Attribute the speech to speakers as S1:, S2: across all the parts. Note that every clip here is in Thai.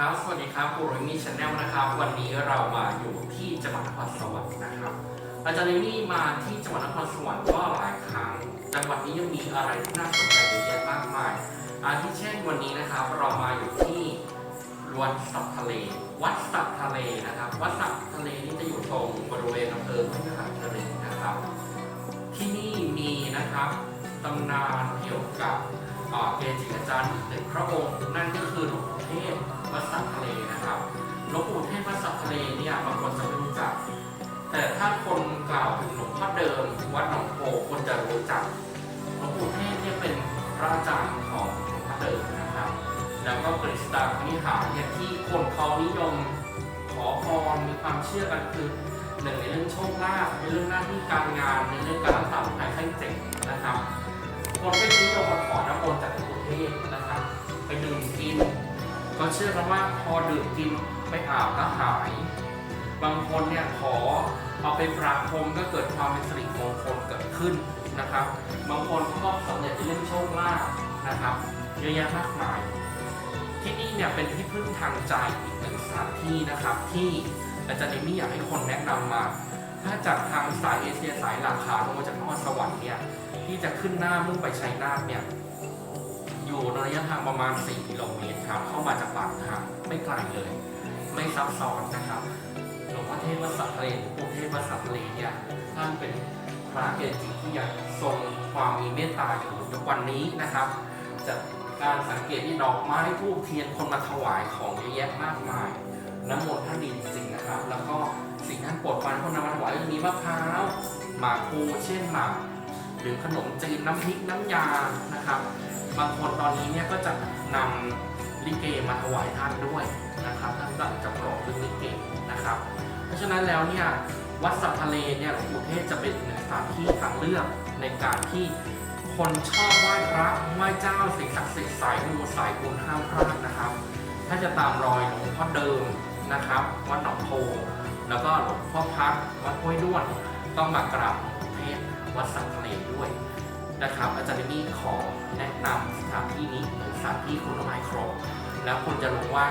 S1: ครับ สวัสดีครับกูรุมี่ชาแนลนะครับ วันนี้เรามาอยู่ที่จังหวัดนครสวรรค์นะครับอาจารย์เอมี่มาที่จังหวัดนครสวรรค์ก็หลายครั้ง จังหวัดนี้ยังมีอะไรที่น่าสนใจเยอะแยะมากมาย อาทิเช่นวันนี้นะครับเรามาอยู่ที่วัดสับทะเล วัดสับทะเลนะครับ วัดสับทะเลนี่จะอยู่ตรงบริเวณอำเภอพยุหทะเลนะครับ ที่นี่มีนะครับตำนานเกี่ยวกับ เอ่อเกจิอาจารย์อีกหนึ่งพระองค์นั่นก็คือหลวงปู่เทพวัดสักทะเลนะครับหลวงปู่เทพวัดสักทะเลเนี่ยบางคนจะไม่รู้จัก แต่ถ้าคนกล่าวถึงหลวงพ่อเดิมวัดหนองโพคนจะรู้จักหลวงปู่เทพเนี่ยเป็นพระอาจารย์ของหลวงพ่อเดิมนะครับ แล้วก็กฤษดาคณิหารเนี่ยที่คนเขานิยมขอพรมีความเชื่อกันคือหนึ่งในเรื่องโชคลาภในเรื่องหน้าที่การงานในเรื่องการรักษาภัยไข้เจ็บนะครับ คนก็นิยมมาขอน้ำมนต์จากหลวงปู่เทพนะครับไปดื่มกิน ก็เชื่อกันว่าพอดื่มกินไปอาบแล้วหาย บางคนเนี่ยขอเอาไปประพรมก็เกิดความเป็นสิริมงคลเกิดขึ้นนะครับ บางคนก็สำเร็จในเรื่องโชคลาภนะครับเยอะแยะมากมาย ที่นี่เนี่ยเป็นที่พึ่งทางใจอีกหนึ่งสถานที่นะครับ ที่อาจารย์เอมี่อยากให้คนแนะนำมา ถ้าจากทางสายเอเชียสายหลักขาลงมาจากนครสวรรค์เนี่ย ที่จะขึ้นหน้ามุ่งไปชัยนาทเนี่ยอยู่ในระยะทางประมาณ 4 กิโลเมตรครับ เข้ามาจากปากทางไม่ไกลเลย ไม่ซับซ้อนนะครับหลวงพ่อเทพวัดสัตเลหลวงเทพวัดสัตเลเนี่ยท่านเป็นพระเกจิที่ยังทรงความมีเมตตาอยู่ทุกวันนี้นะครับจากการสังเกตที่ดอกไม้ทูบเทียนคนมาถวายของเยอะแยะมากมายน้ำมนต์ท่านดีจริงนะครับ แล้วก็สิ่งท่านโปรดปรานคนนำมาถวายมีมะพร้าวหมากูเช่นหมาก รือขนมจีนน้ำพริกน้ำยานะครับ บางคนตอนนี้เนี่ยก็จะนำลิเกมาถวายท่านด้วยนะครับท่านก็จะโปรดเรื่องลิเกนะครับ เพราะฉะนั้นแล้วเนี่ยวัดสัพทะเลเนี่ยหลวงปู่เทศจะเป็นหนึ่งสถานที่ทางเลือกในการที่คนชอบไหว้พระไหว้เจ้าสิ่งศักดิ์สิทธิ์สายมูสายบุญห้ามพลาดนะครับ ถ้าจะตามรอยหลวงพ่อเดิมนะครับวัดหนองโพแล้วก็หลวงพ่อพักวัดห้วยด้วนต้องมากราบ เทศวัดสัพทะเลด้วยนะครับ อาจารย์มี่ขอแนะนำสถานที่นี้หรือสถานที่คุณไม้ครบแล้วคุณจะรู้ว่า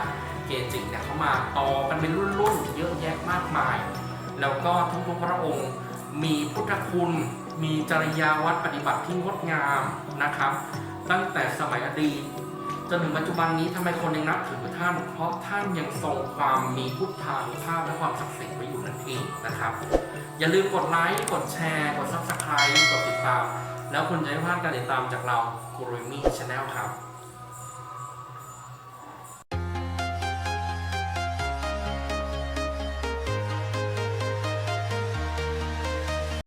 S1: เกจิเนี่ยเขามาต่อกันเป็นรุ่นๆเยอะแยะมากมาย แล้วก็ทุกๆพระองค์มีพุทธคุณมีจริยาวัดปฏิบัติที่งดงามนะครับ ตั้งแต่สมัยอดีต จนถึงปัจจุบันนี้ทำไมคนยังนับถือท่าน เพราะท่านยังทรงความมีพุทธานุภาพและความศักดิ์สิทธิ์ไว้อยู่นั่นเองนะครับ อย่าลืมกดไลค์ กดแชร์ กด subscribe กดติดตาม แล้วคุณจะไม่พลาดการติดตามจากเรากูรูมี่ชาแนลครับ